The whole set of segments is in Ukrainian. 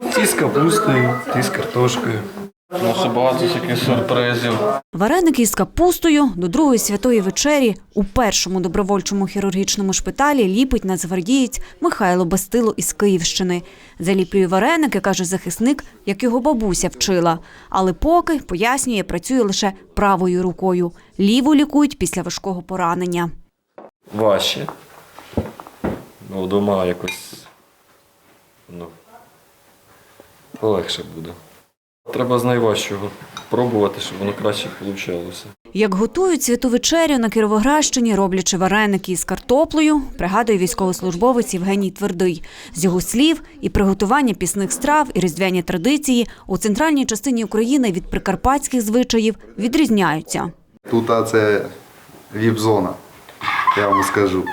Ті з капустою, ті з картошкою. У багато всяких сюрпризів. Вареники із капустою до другої святої вечері у першому добровольчому хірургічному шпиталі ліпить нацгвардієць Михайло Бастило із Київщини. Заліплює вареники, каже захисник, як його бабуся вчила. Але поки, пояснює, працює лише правою рукою. Ліву лікують після важкого поранення. Важче. Ну, вдома якось ну, легше буде. Треба з найважчого пробувати, щоб воно краще вийшло. Як готують святу вечерю на Кіровоградщині, роблячи вареники із картоплею, пригадує військовослужбовець Євгеній Твердий. З його слів, і приготування пісних страв, і різдвяні традиції у центральній частині України від прикарпатських звичаїв відрізняються. Тут це віп-зона, я вам скажу.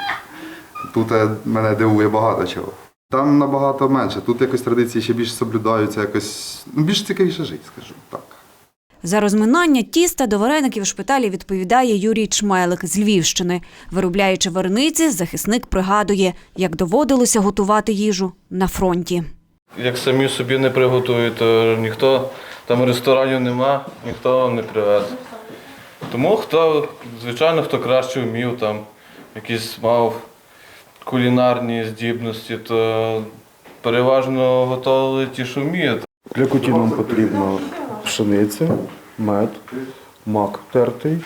Тут мене дивує багато чого. Там набагато менше. Тут якось традиції ще більше соблюдаються, якось ну, більш цікавіше жити, скажу так. За розминання тіста до вареників в шпиталі відповідає Юрій Чмелик з Львівщини. Виробляючи варениці, захисник пригадує, як доводилося готувати їжу на фронті. Як самі собі не приготують, то ніхто там ресторанів нема, ніхто вам не привезе. Тому хто, звичайно, хто краще вмів, там якісь мав кулінарні здібності, то переважно готували ті, що вміють. Для куті нам потрібно пшениця, мед, мак тертий,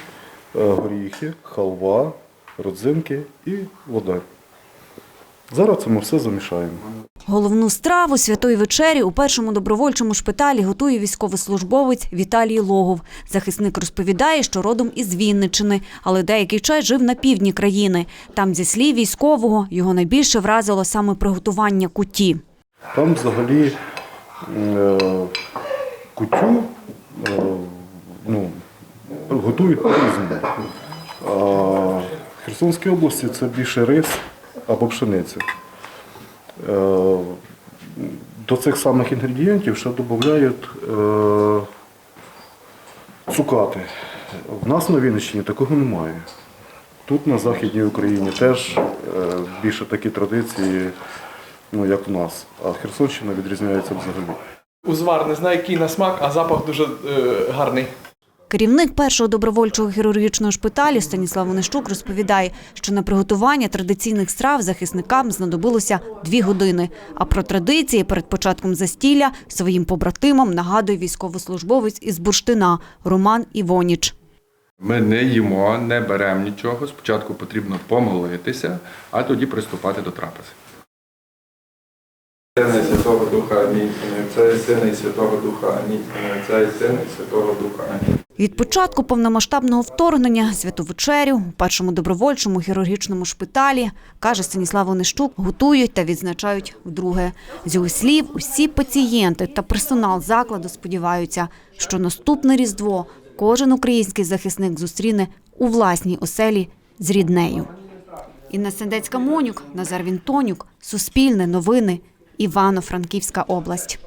е, горіхи, халва, родзинки і вода. Зараз ми все замішаємо. Головну страву святої вечері у першому добровольчому шпиталі готує військовослужбовець Віталій Логов. Захисник розповідає, що родом із Вінничини, але деякий час жив на півдні країни. Там, зі слів військового, його найбільше вразило саме приготування куті. Там взагалі е, кутю е, ну, готують по-різному. В Херсонській області це більше рис або пшениця. Е, до цих самих інгредієнтів ще додають е, цукати. В нас на Вінниччині такого немає. Тут на Західній Україні теж е, більше такі традиції, ну, як в нас. А Херсонщина відрізняється взагалі. Узвар не знаю, який на смак, а запах дуже е, гарний. Керівник першого добровольчого хірургічного шпиталю Станіслав Онищук розповідає, що на приготування традиційних страв захисникам знадобилося дві години. А про традиції перед початком застілля своїм побратимам нагадує військовослужбовець із Бурштина Роман Івоніч. Ми не їмо, не беремо нічого. Спочатку потрібно помолитися, а тоді приступати до трапези. Сина і Святого Духа Амінь. Це Сина і Святого Духа Амінь. Це Сина і Святого Духа Амінь. Від початку повномасштабного вторгнення святу вечерю у першому добровольчому хірургічному шпиталі, каже Станіслав Онищук, готують та відзначають вдруге. З його слів, усі пацієнти та персонал закладу сподіваються, що наступне різдво кожен український захисник зустріне у власній оселі з ріднею. Інна Сендецька Монюк, Назар Вінтонюк, Суспільне новини, Івано-Франківська область.